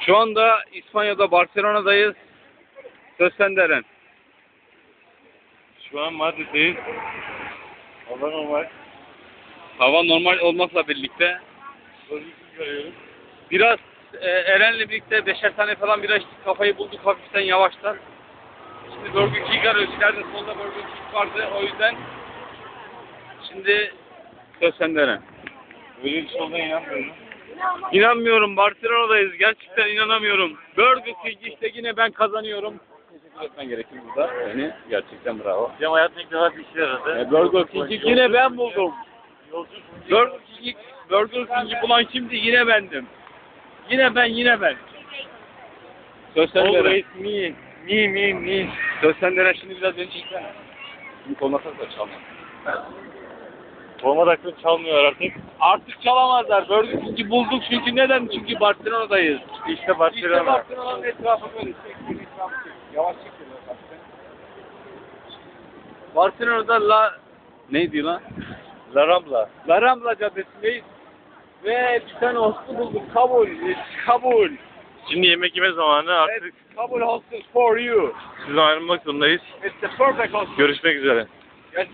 Şu anda İspanya'da Barcelona'dayız. Söz sende Eren. Şu an Madrid'deyiz. Hava normal. Hava normal olmakla birlikte biraz e, Eren'le birlikte beşer tane falan bira içtik. Kafayı bulduk hafiften yavaştan. Şimdi Burger King arıyoruz. İleride solda Burger King vardı. O yüzden şimdi söz sende Eren. Böyle bir olduğuna inanmıyorum. İnanmıyorum. Barcelona'dayız. Gerçekten inanamıyorum. Burger King işte yine ben kazanıyorum. Teşekkür etmen gerekir burada. Beni gerçekten bravo. Cem hayatında ilk defa bir şey aradı. E, Burger King'i yine ben buldum. Burger King'i Burger King'i bulan kimdi? Yine bendim. Yine ben, yine ben. Söz sende. Always me. Me, me, me. Söz sende. Şimdi biraz beni çeksene. Şimdi konuşsak da çalma. Forma takımı çalmıyor artık. Artık çalamazlar. Burger King'i bulduk çünkü neden? Çünkü Barcelona'dayız. İşte İşte Barcelona. Barcelona'nın etrafı böyle. Çek, bir etrafı çek. Yavaş çek. böyle hafiften. Barcelona'da La... Neydi lan? La Rambla. La Rambla Caddesi'ndeyiz. Ve bir tane hostel bulduk. Kabul. Kabul. Şimdi yemek yeme zamanı artık Evet, Kabul hostel for you. sizden ayrılmak zorundayız. It's the perfect hostel. Görüşmek üzere. Yes,